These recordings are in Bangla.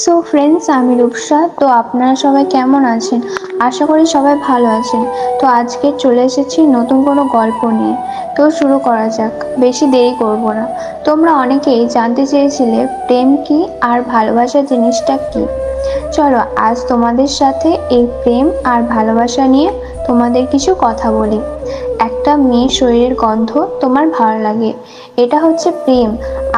সো ফ্রেন্ডস আমি রূপসা। তো আপনারা সবাই কেমন আছেন? আশা করি সবাই ভালো আছেন। তো আজকে চলে এসেছি নতুন কোনো গল্প নিয়ে। তো শুরু করা যাক। বেশি দেরি করব না। তোমরা অনেকেই জানতে চেয়েছিলে, প্রেম কি আর ভালোবাসা জিনিসটা কি? চলো, আজ তোমাদের সাথে এই প্রেম আর ভালোবাসা নিয়ে তোমাদের কিছু কথা বলি। একটা মেয়ের শরীরের গন্ধ তোমার ভালো লাগে। এটা হচ্ছে প্রেম।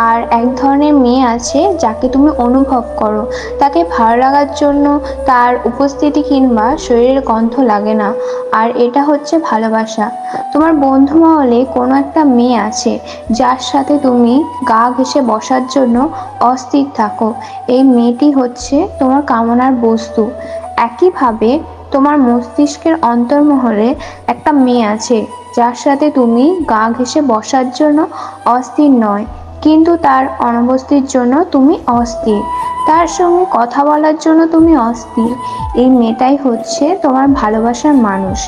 আর এক ধরনের মেয়ে আছে যাকে তুমি অনুভব করো। তাকে ভালো লাগার জন্য তার উপস্থিতি কিংবা শরীরের গন্ধ লাগে না। আর এটা হচ্ছে ভালোবাসা। তোমার বন্ধু মহলে কোনো একটা মেয়ে আছে যার সাথে তুমি গা ঘেসে বসার জন্য অস্থির থাকো। এই মেয়েটি হচ্ছে তোমার কামনার বস্তু। একইভাবে তোমার মস্তিষ্কের অন্তর্মহলে একটা মেয়ে আছে যার সাথে তুমি গা ঘেসে বসার জন্য অস্থির নয়, কিন্তু তার অনুপস্থিতির জন্য তুমি অস্থির। তার সঙ্গে কথা বলার জন্য তুমি অস্থির। এই মেয়েটাই হচ্ছে তোমার ভালোবাসার মানুষ।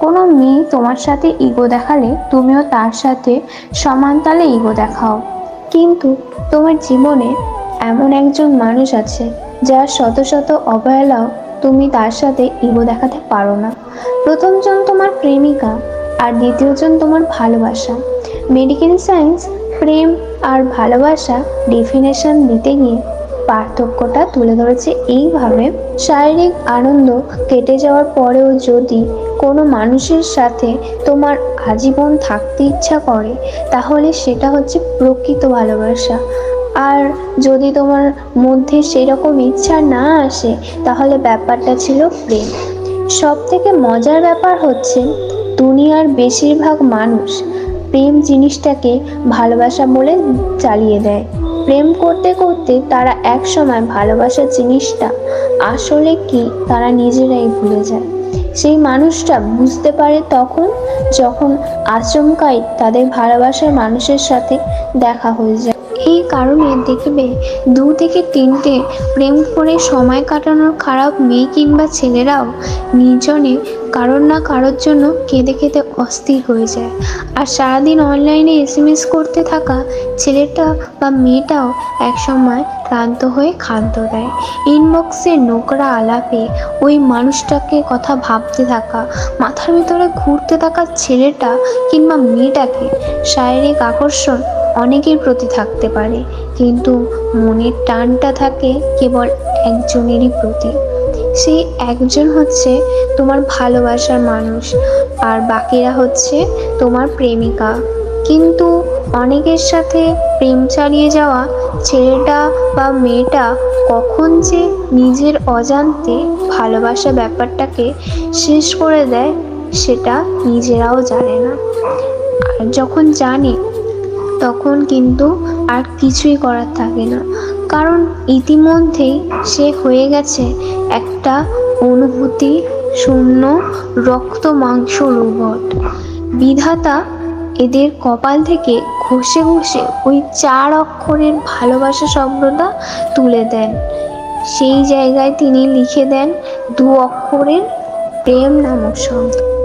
কোনো মেয়ে তোমার সাথে ইগো দেখালে তুমিও তার সাথে সমান তালে ইগো দেখাও। কিন্তু তোমার জীবনে এমন একজন মানুষ আছে, যার শত শত অবহেলাও তুমি তার সাথে ইগো দেখাতে পারো না। প্রথমজন তোমার প্রেমিকা আর দ্বিতীয়জন তোমার ভালোবাসা। মেডিকেল সায়েন্স প্রেম আর ভালোবাসা ডেফিনেশন দিতে গিয়ে পার্থক্যটা তুলে ধরেছে এইভাবে, শারীরিক আনন্দ কেটে যাওয়ার পরেও যদি কোনো মানুষের সাথে তোমার আজীবন থাকতে ইচ্ছা করে, তাহলে সেটা হচ্ছে প্রকৃত ভালোবাসা। আর যদি তোমার মধ্যে সেরকম ইচ্ছা না আসে, তাহলে ব্যাপারটা ছিল প্রেম। সব থেকে মজার ব্যাপার হচ্ছে দুনিয়ার বেশিরভাগ মানুষ প্রেম জিনিসটাকে ভালোবাসা বলে চালিয়ে দেয়। প্রেম করতে করতে তারা এক সময় ভালোবাসা জিনিসটা আসলে কি তারা নিজেরাই ভুলে যায়। সেই মানুষটা বুঝতে পারে তখন যখন আচমকাই তাদের ভালোবাসার মানুষের সাথে দেখা হয়ে যায়। এই কারণে দেখবে দু থেকে তিনটে প্রেম করে সময় কাটানোর খারাপ মেয়ে কিংবা ছেলেরাও নির্জনে কারোর না কারোর জন্য কেঁদে কেঁদে অস্থির হয়ে যায়। আর সারাদিন অনলাইনে এসএমএস করতে থাকা ছেলেটা বা মেয়েটাও একসময় ক্লান্ত হয়ে খাদ্য দেয়। ইনবক্সে নোংরা আলাপে ওই মানুষটাকে কথা ভাবতে থাকা, মাথার ভিতরে ঘুরতে থাকা ছেলেটা কিংবা মেয়েটাকে শারীরিক আকর্ষণ অনেকের প্রতি থাকতে পারে, কিন্তু মনের টানটা থাকে কেবল একজনেরই প্রতি। সেই একজন হচ্ছে তোমার ভালোবাসার মানুষ, আর বাকিরা হচ্ছে তোমার প্রেমিকা। কিন্তু অনেকের সাথে প্রেম চালিয়ে যাওয়া ছেলেটা বা মেয়েটা কখন যে নিজের অজান্তে ভালোবাসা ব্যাপারটাকে শেষ করে দেয়, সেটা নিজেরাও জানে না। আর যখন জানে তখন কিন্তু আর কিছুই করার থাকে না। কারণ ইতিমধ্যেই সে হয়ে গেছে একটা অনুভূতি শূন্য রক্ত মাংস রোবট। বিধাতা এদের কপাল থেকে ঘষে ঘষে ওই চার অক্ষরের ভালোবাসা শব্দটা তুলে দেন। সেই জায়গায় তিনি লিখে দেন দু অক্ষরের প্রেম নামক শব্দ।